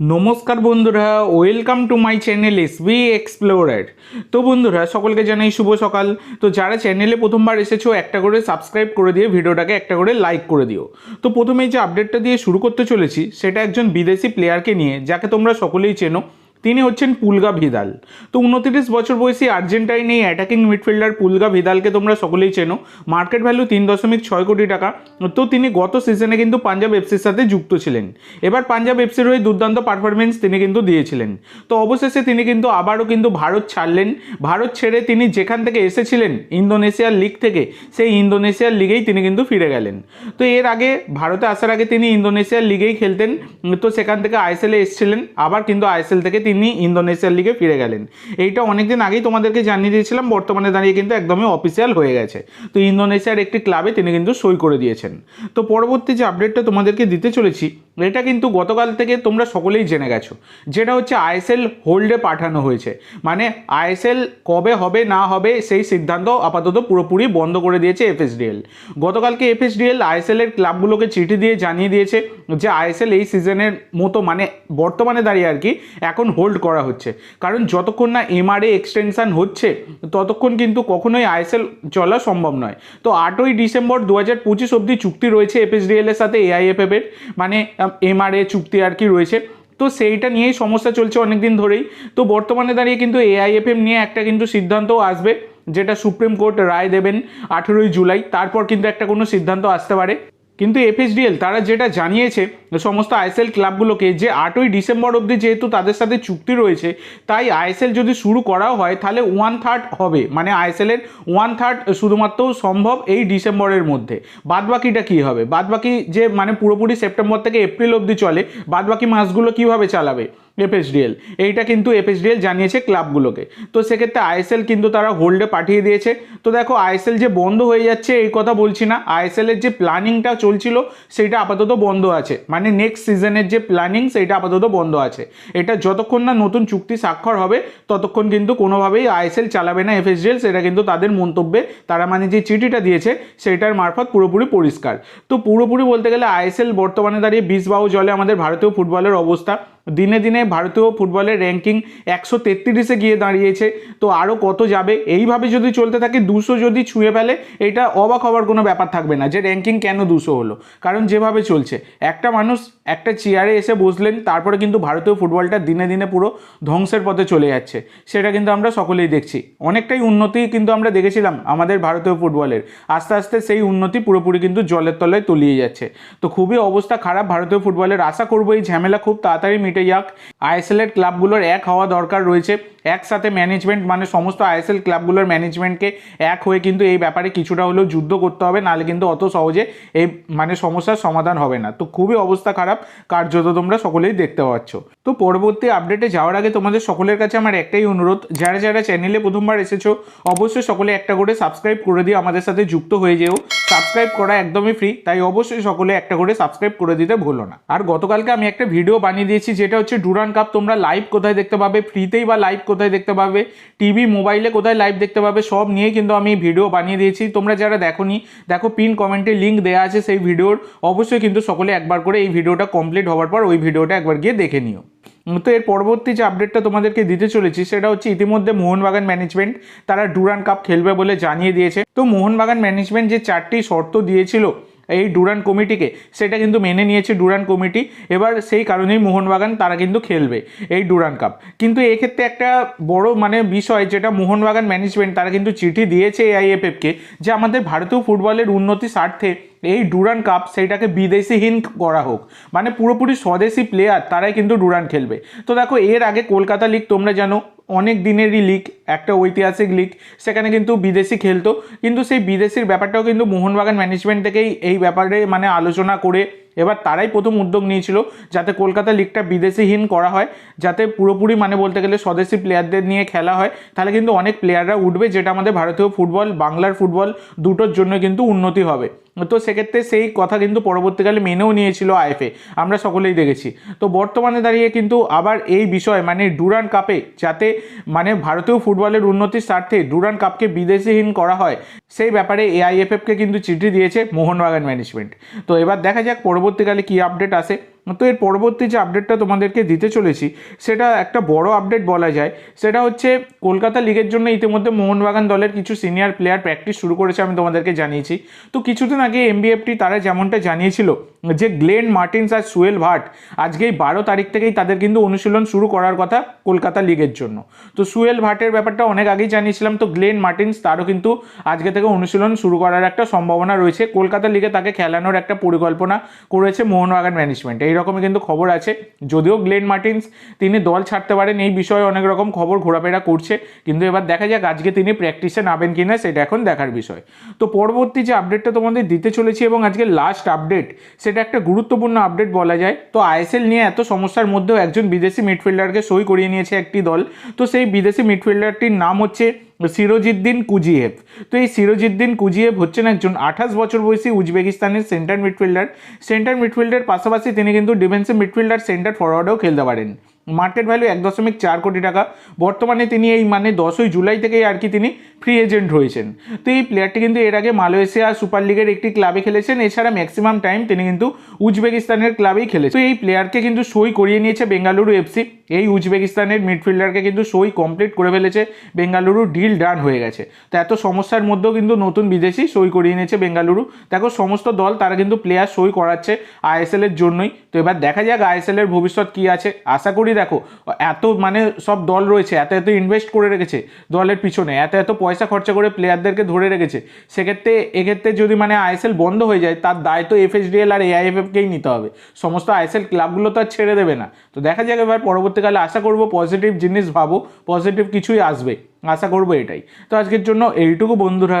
নমস্কার বন্ধুরা welcome to my channel S B explorer তো বন্ধুরা, সকলকে জানাই শুভ সকাল। তো যারা চ্যানেলে প্রথমবার এসেছ, একটা করে সাবস্ক্রাইব করে দিয়ে ভিডিওটাকে একটা করে লাইক করে দিও। তো প্রথমে যে আপডেটটা দিয়ে শুরু করতে চলেছি, সেটা একজন বিদেশি প্লেয়ারকে নিয়ে, যাকে তোমরা সকলেই চেনো। তিনি হচ্ছেন পুলগা ভিদাল। তো উনত্রিশ বছর বয়সী আর্জেন্টাইন এই অ্যাটাকিং মিডফিল্ডার পুলগা ভিদালকে তোমরা সকলেই চেনো। মার্কেট ভ্যালু তিন দশমিক ছয় কোটি টাকা। তো তিনি গত সিজনে কিন্তু পাঞ্জাব এফসির সাথে যুক্ত ছিলেন। এবার পাঞ্জাব এফসির হয়ে দুর্দান্ত পারফরমেন্স তিনি কিন্তু দিয়েছিলেন। তো অবশেষে তিনি কিন্তু আবারও কিন্তু ভারত ছাড়লেন। ভারত ছেড়ে তিনি যেখান থেকে এসেছিলেন, ইন্দোনেশিয়ার লিগ থেকে, সেই ইন্দোনেশিয়ার লিগেই তিনি কিন্তু ফিরে গেলেন। তো এর আগে, ভারতে আসার আগে তিনি ইন্দোনেশিয়ার লিগেই খেলতেন। তো সেখান থেকে আইএসএলে এসেছিলেন। আবার কিন্তু আইএসএল থেকে তিনি ইন্দোনেশিয়ার লিগে ফিরে গেলেন। এইটা অনেকদিন আগেই তোমাদেরকে জানিয়ে দিয়েছিলাম, বর্তমানে দাঁড়িয়ে কিন্তু একদমই অফিসিয়াল হয়ে গেছে। তো ইন্দোনেশিয়ার একটি ক্লাবে তিনি কিন্তু সই করে দিয়েছেন। তো পরবর্তী যে আপডেটটা তোমাদেরকে দিতে চলেছি, এটা কিন্তু গতকাল থেকে তোমরা সকলেই জেনে গেছো। যেটা হচ্ছে আইএসএল হোল্ডে পাঠানো হয়েছে। মানে আইএসএল কবে হবে, না হবে, সেই সিদ্ধান্ত আপাতত পুরোপুরি বন্ধ করে দিয়েছে এফএসডিএল গতকালকে এফএসডিএল আইএসএল এর ক্লাবগুলোকে চিঠি দিয়ে জানিয়ে দিয়েছে যে আইএসএল এই সিজনের মতো মানে বর্তমানে দাঁড়িয়ে আর কি এখন হোল্ড করা হচ্ছে। কারণ যতক্ষণ না এমআরএ এক্সটেনশান হচ্ছে, ততক্ষণ কিন্তু কখনোই আইএসএল চলা সম্ভব নয়। তো আটই ডিসেম্বর দু হাজার পঁচিশ অব্দি চুক্তি রয়েছে এফএসডিএল এর সাথে এআইএফএফ এর মানে এমআরএ চুক্তি আর কি রয়েছে। তো সেইটা নিয়েই সমস্যা চলছে অনেক দিন ধরেই। তো বর্তমানে দাঁড়িয়ে কিন্তু এআইএফএম নিয়ে একটা কিন্তু সিদ্ধান্তও আসবে, যেটা সুপ্রিম কোর্ট রায় দেবেন আঠেরোই জুলাই। তারপর কিন্তু একটা কোনো সিদ্ধান্ত আসতে পারে। কিন্তু এফএসডিএল তারা যেটা জানিয়েছে, সমস্ত আইএসএল ক্লাবগুলোকে যে আটই ডিসেম্বর অবধি যেহেতু তাদের সাথে চুক্তি রয়েছে, তাই আইএসএল যদি শুরু করাও হয়, তাহলে ওয়ান থার্ড হবে। মানে আইএসএলের ওয়ান থার্ড শুধুমাত্র সম্ভব এই ডিসেম্বরের মধ্যে। বাদবাকিটা কী হবে? বাদবাকি যে মানে পুরোপুরি সেপ্টেম্বর থেকে এপ্রিল অবধি চলে, বাদবাকি মাসগুলো কীভাবে চালাবে? এফএসডিএল এইটা কিন্তু এফএসডিএল জানিয়েছে ক্লাবগুলোকে। তো সেক্ষেত্রে আইএসএল কিন্তু তারা হোল্ডে পাঠিয়ে দিয়েছে। তো দেখো, আইএসএল যে বন্ধ হয়ে যাচ্ছে, এই কথা বলছি না। আইএসএল এর যে প্ল্যানিংটা চলছিল, সেটা আপাতত বন্ধ আছে। মানে নেক্সট সিজনের যে প্ল্যানিং, সেটা আপাতত বন্ধ আছে। এটা যতক্ষণ না নতুন চুক্তি স্বাক্ষর হবে, ততক্ষণ কিন্তু কোনোভাবেই আইএসএল চালাবে না এফএসডিএল সেটা কিন্তু তাদের মন্তব্যে তারা মানে যে চিঠিটা দিয়েছে, সেটার মারফত পুরোপুরি পরিষ্কার। তো পুরোপুরি বলতে গেলে, আইএসএল বর্তমানে দাঁড়িয়ে বিষ বাহু জলে আমাদের ভারতীয় ফুটবলের অবস্থা। দিনে দিনে ভারতীয় ফুটবলের র্যাঙ্কিং একশো তেত্রিশে গিয়ে দাঁড়িয়েছে। তো আরও কত যাবে? এইভাবে যদি চলতে থাকে, দুশো যদি ছুঁয়ে ফেলে, এটা অবাক হওয়ার কোনো ব্যাপার থাকবে না যে র্যাঙ্কিং কেন দুশো হলো। কারণ যেভাবে চলছে, একটা মানুষ একটা চেয়ারে এসে বসলেন, তারপরে কিন্তু ভারতীয় ফুটবলটা দিনে দিনে পুরো ধ্বংসের পথে চলে যাচ্ছে। সেটা কিন্তু আমরা সকলেই দেখছি। অনেকটাই উন্নতি কিন্তু আমরা দেখেছিলাম আমাদের ভারতীয় ফুটবলের। আস্তে আস্তে সেই উন্নতি পুরোপুরি কিন্তু জলের তলায় তলিয়ে যাচ্ছে। তো খুবই অবস্থা খারাপ ভারতীয় ফুটবলের। আশা করব এই ঝামেলা খুব তাড়াতাড়ি মিটে যাক আইএসএল ক্লাবগুলোর এক হওয়া দরকার রয়েছে। একসাথে ম্যানেজমেন্ট মানে সমস্ত আইএসএল ক্লাবগুলোর ম্যানেজমেন্টকে এক হয়ে কিন্তু এই ব্যাপারে কিছুটা হলেও যুদ্ধ করতে হবে, নাহলে কিন্তু অত সহজে এই মানে সমস্যার সমাধান হবে না। তো খুবই অবস্থা খারাপ, কার্যত তোমরা সকলেই দেখতে পাচ্ছ। তো পরবর্তী আপডেটে যাওয়ার আগে তোমাদের সকলের কাছে আমার একটাই অনুরোধ, যারা যারা চ্যানেলে প্রথমবার এসেছ, অবশ্যই সকলে একটা করে সাবস্ক্রাইব করে দিয়ে আমাদের সাথে যুক্ত হয়ে যেও। সাবস্ক্রাইব করা একদমই ফ্রি তাই অবশ্যই সকলে একটা করে সাবস্ক্রাইব করে দিতে ভুলো না। আর গতকালকে আমি একটা ভিডিও বানিয়ে দিয়েছি, যেটা হচ্ছে ডুরান কাপ তোমরা লাইভ কোথায় দেখতে পাবে? ফ্রিতেই বা লাইভ কোথায় দেখতে পাবে? টিভি মোবাইলে কোথায় লাইভ দেখতে পাবে? সব নিয়ে কিন্তু আমি ভিডিও বানিয়ে দিয়েছি। তোমরা যারা দেখোনি, দেখো পিন কমেন্টে লিঙ্ক দেওয়া আছে সেই ভিডিওর অবশ্যই কিন্তু সকলে একবার করে এই ভিডিওটা কমপ্লিট হওয়ার পর ওই ভিডিওটা একবার গিয়ে দেখে নিও। তো এর পরবর্তী যে আপডেটটা তোমাদেরকে দিতে চলেছি, সেটা হচ্ছে ইতিমধ্যে মোহনবাগান ম্যানেজমেন্ট তারা ডুরান কাপ খেলবে বলে জানিয়ে দিয়েছে। তো মোহনবাগান ম্যানেজমেন্ট যে চারটি শর্ত দিয়েছিল এই ডুরান কমিটিকে, সেটা কিন্তু মেনে নিয়েছে ডুরান কমিটি। এবার সেই কারণেই মোহনবাগান তারা কিন্তু খেলবে এই ডুরান কাপ। কিন্তু এক্ষেত্রে একটা বড় মানে বিষয় যেটা মোহনবাগান ম্যানেজমেন্ট তারা কিন্তু চিঠি দিয়েছে এআইএফএফকে যে আমাদের ভারতীয় ফুটবলের উন্নতি স্বার্থে এই ডুরান কাপ সেইটাকে বিদেশিহীন করা হোক। মানে পুরোপুরি স্বদেশি প্লেয়ার তারাই কিন্তু ডুরান খেলবে। তো দেখো, এর আগে কলকাতা লিগ তোমরা জানো অনেক দিনেরই লিগ একটা ঐতিহাসিক লিগ সেখানে কিন্তু বিদেশি খেলতো। কিন্তু সেই বিদেশির ব্যাপারটাও কিন্তু মোহনবাগান ম্যানেজমেন্ট থেকেই এই ব্যাপারে মানে আলোচনা করে এবার তারাই প্রথম উদ্যোগ নিয়েছিল যাতে কলকাতা লিগটা বিদেশিহীন করা হয়, যাতে পুরোপুরি মানে বলতে গেলে স্বদেশি প্লেয়ারদের নিয়ে খেলা হয়। তাহলে কিন্তু অনেক প্লেয়াররা উঠবে, যেটা আমাদের ভারতীয় ফুটবল বাংলার ফুটবল দুটোর জন্য কিন্তু উন্নতি হবে। তো সেক্ষেত্রে সেই কথা কিন্তু পরবর্তীকালে মেনেও নিয়েছিল আইএফএ। আমরা সকলেই দেখেছি। তো বর্তমানে দাঁড়িয়ে কিন্তু আবার এই বিষয় মানে ডুরান কাপে, যাতে মানে ভারতীয় ফুটবলের উন্নতির স্বার্থে ডুরান কাপকে বিদেশিহীন করা হয়, সেই ব্যাপারে এআইএফএফকে কিন্তু চিঠি দিয়েছে মোহনবাগান ম্যানেজমেন্ট তো এবার দেখা যাক পরবর্তীকালে কী আপডেট আসে। তো এর পরবর্তী যে আপডেটটা তোমাদেরকে দিতে চলেছি, সেটা একটা বড় আপডেট বলা যায়। সেটা হচ্ছে কলকাতা লিগের জন্য ইতিমধ্যে মোহনবাগান দলের কিছু সিনিয়র প্লেয়ার প্র্যাকটিস শুরু করেছে আমি তোমাদেরকে জানিয়েছি। তো কিছুদিন আগে এমবিএফটি তারা যেমনটা জানিয়েছিল যে গ্লেন মার্টিন্স আর সুয়েল ভাট আজকেই বারো তারিখ থেকেই তাদের কিন্তু অনুশীলন শুরু করার কথা কলকাতা লিগের জন্য। তো সুয়েল ভাটের ব্যাপারটা অনেক আগেই জানিয়েছিলাম, তো গ্লেন মার্টিন্স তারও কিন্তু আজকে থেকে অনুশীলন শুরু করার একটা সম্ভাবনা রয়েছে। কলকাতা লিগে তাকে খেলানোর একটা পরিকল্পনা করেছে মোহনবাগান ম্যানেজমেন্ট এইরকমই কিন্তু খবর আছে। যদিও গ্লেন মার্টিন্স তিনি দল ছাড়তে পারেন, এই বিষয়ে অনেক রকম খবর ঘোরাফেরা করছে। কিন্তু এবার দেখা যাক আজকে তিনি প্র্যাকটিসে নামেন কি না সেটা এখন দেখার বিষয়। তো পরবর্তী যে আপডেটটা তোমাদের দিতে চলেছি এবং আজকে লাস্ট আপডেট সেটা একটা গুরুত্বপূর্ণ আপডেট বলা যায়। তো আইএসএল নিয়ে এত সমস্যার মধ্যেও একজন বিদেশি মিডফিল্ডারকে সই করিয়ে নিয়েছে একটি দল। তো সেই বিদেশি মিডফিল্ডারটির নাম হচ্ছে সিরোজিদ্দিন কুজিয়েভ। তো এই সিরোজিদ্দিন কুজিয়েভ হচ্ছেন একজন আঠাশ বছর বয়সী উজবেকিস্তানের সেন্টার মিডফিল্ডার। সেন্টার মিডফিল্ডের পাশাপাশি তিনি কিন্তু ডিফেন্সিভ মিডফিল্ডার, সেন্টার ফরওয়ার্ডেও খেলতে পারেন। মার্কেট ভ্যালু এক দশমিক চার কোটি টাকা। বর্তমানে তিনি এই মানে দশই জুলাই থেকেই আর কি তিনি ফ্রি এজেন্ট হয়েছেন। তো এই প্লেয়ারটি কিন্তু এর আগে মালয়েশিয়া সুপার লিগের একটি ক্লাবে খেলেছেন। এছাড়া ম্যাক্সিমাম টাইম তিনি কিন্তু উজবেকিস্তানের ক্লাবেই খেলেছেন। তো এই প্লেয়ারকে কিন্তু সই করিয়ে নিয়েছে বেঙ্গালুরু এফসি এই উজবেকিস্তানের মিডফিল্ডারকে কিন্তু সই কমপ্লিট করে ফেলেছে। বেঙ্গালুরু ডিল ডান হয়ে গেছে। তো এত সমস্যার মধ্যেও কিন্তু নতুন বিদেশি সই করিয়ে নিয়েছে বেঙ্গালুরু। দেখো সমস্ত দল তারা কিন্তু প্লেয়ার সই করাচ্ছে আইএসএল এর জন্যই। তো এবার দেখা যাক আইএসএল এর ভবিষ্যৎ কি আছে। আশা করি দেখো, এত মানে সব দল রয়েছে, এত এত ইনভেস্ট করে রেখেছে দলের পিছনে, এত এত পয়সা খরচা করে প্লেয়ারদেরকে ধরে রেখেছে। সেক্ষেত্রে, এক্ষেত্রে যদি মানে আইএসএল বন্ধ হয়ে যায়, তার দায় তো এফএসডিএল আর এআইএফএফকেই নিতে হবে। সমস্ত আইএসএল ক্লাবগুলো তো আর ছেড়ে দেবে না। তো দেখা যাক এবার পরবর্তীকালে আশা করব পজিটিভ জিনিস ভাবো পজিটিভ কিছুই আসবে। আশা করব এটাই। তো আজকের জন্য এইটুকু বন্ধুরা।